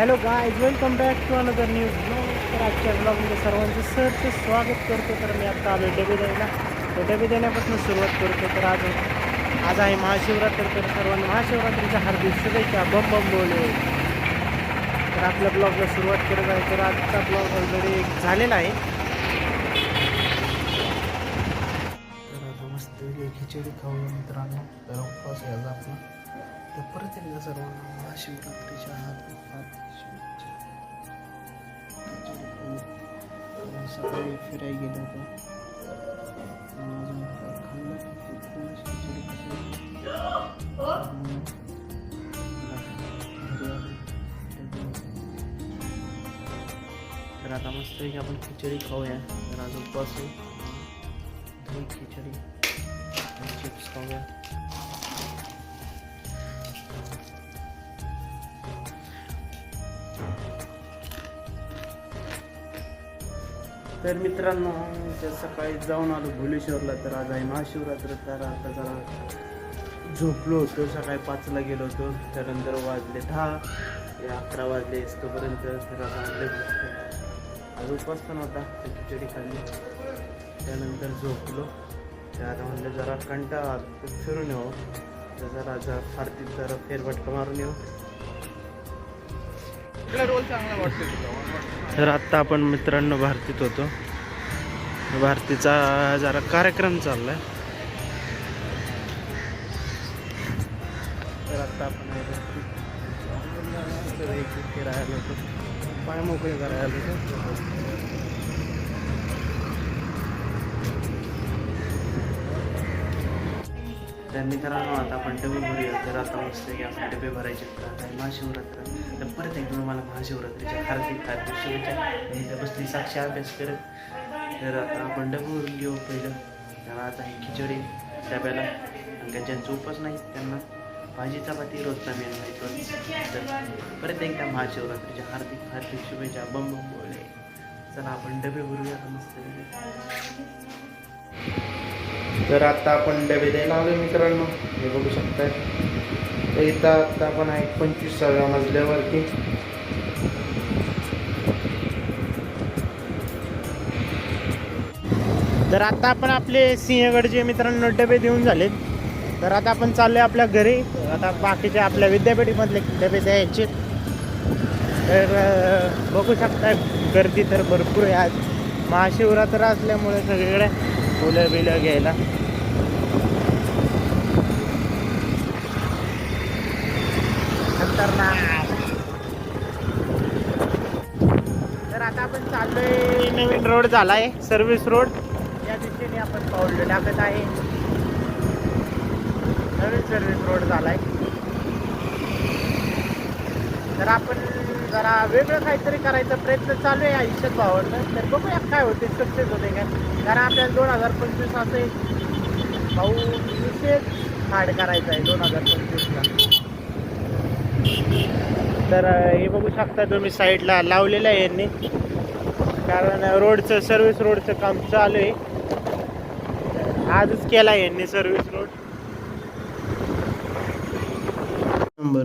Hello guys welcome back to another news तर आजच्या ब्लॉगमध्ये सर्वांचं सरचं स्वागत करतो. तर मी आत्ता आलो डबे द्यायला. तर डबे देण्यापासून सुरुवात करतो. तर आज आज आहे महाशिवरात्र. तर सर्वांना महाशिवरात्रीच्या हार्दिक शुभेच्छा. बम बम बोले. तर आपल्या ब्लॉगला सुरुवात करत आहे. तर आजचा ब्लॉग ऑलरेडी झालेला आहे. तर आता मस्त खिचडी खाऊया मित्रांनो तर उपवास घ्यायचा आपला. तर परत एकदा सर्वांना महाशिवरात्रीच्या हार्दिक सकाळी फिरायला गेलो होतो. तर आता मस्त आपण खिचडी खाऊया. तर आज उपवास आहे. खिचडी चिप्स खाऊया. तर मित्रांनो सकाळी जाऊन आलो भुलेश्वरला तर आज आहे महाशिवरात्र तर आता जरा झोपलो होतो सकाळी पाचला गेलो होतो त्यानंतर वाजले दहा ते अकरा वाजले तोपर्यंत तर आज उपवास पण होता खिचडी खाल्ली. त्यानंतर झोपलो. तर आता म्हणलं जरा कंटाळा फिरून येऊ. तर जरा जरा फारतीत जरा फेरफटका मारून येऊ. तर आत्ता आपण मित्रांनो भारतीत होतो. भारतीचा जरा कार्यक्रम चाललाय. तर आत्ता आपण फिरायला होतो. पाय मोकळे करायला होतो. तर मित्रांनो आता आपण डबे भरूया. तर आता मस्त की आपण डबे भरायचे तर आहे महाशिवरात्र. तर परत एकदा मला महाशिवरात्रीच्या हार्दिक हार्दिक शुभेच्छा. मी इथं बसली साक्षी अभ्यास करत. तर आता आपण डबे भरून घेऊ पहिलं. तर आता ही खिचडी डब्याला. आणि का ज्यांचा उपास नाही त्यांना भाजी चपाती रोजचा मेन माहिती तर परत एकदा महाशिवरात्रीच्या हार्दिक हार्दिक शुभेच्छा. बंब बोले. चला आपण डबे भरूया. मस्त तर आता आपण डबे द्यायला आलो मित्रांनो. हे बघू शकताय. तर इथं आता आपण आहे पंचवीसाव्या मजल्यावरती. तर आता आपण आपले सिंहगडचे मित्रांनो डबे देऊन झालेत. तर आता आपण चाललोय आपल्या घरी. आता बाकीचे आपल्या विद्यापीठमधले डबे द्यायचे. तर बघू शकता गर्दी तर भरपूर आहे आज. महाशिवरात्र असल्यामुळे सगळीकडे फुलं बिलं घ्यायला तर आता आपण चाललोय नवीन रोड झालाय सर्व्हिस रोड या दिशेने आपण पाऊल टाकत आहे. नवीन सर्व्हिस रोड झालाय. तर आपण जरा वेगळं काहीतरी करायचा प्रयत्न चालू आहे आयुष्यात भावानं. तर बघूया काय होते सक्सेस होते काय. कारण आपल्याला दोन हजार पंचवीस असे भाऊ विशेष हार्ड करायचा आहे दोन हजार पंचवीसला. तर हे बघू शकता तुम्ही साईडला लावलेलं आहे यांनी. कारण रोडचं सर्व्हिस रोडचं काम चालू आहे. आजच केला आहे यांनी सर्व्हिस रोड नंबर.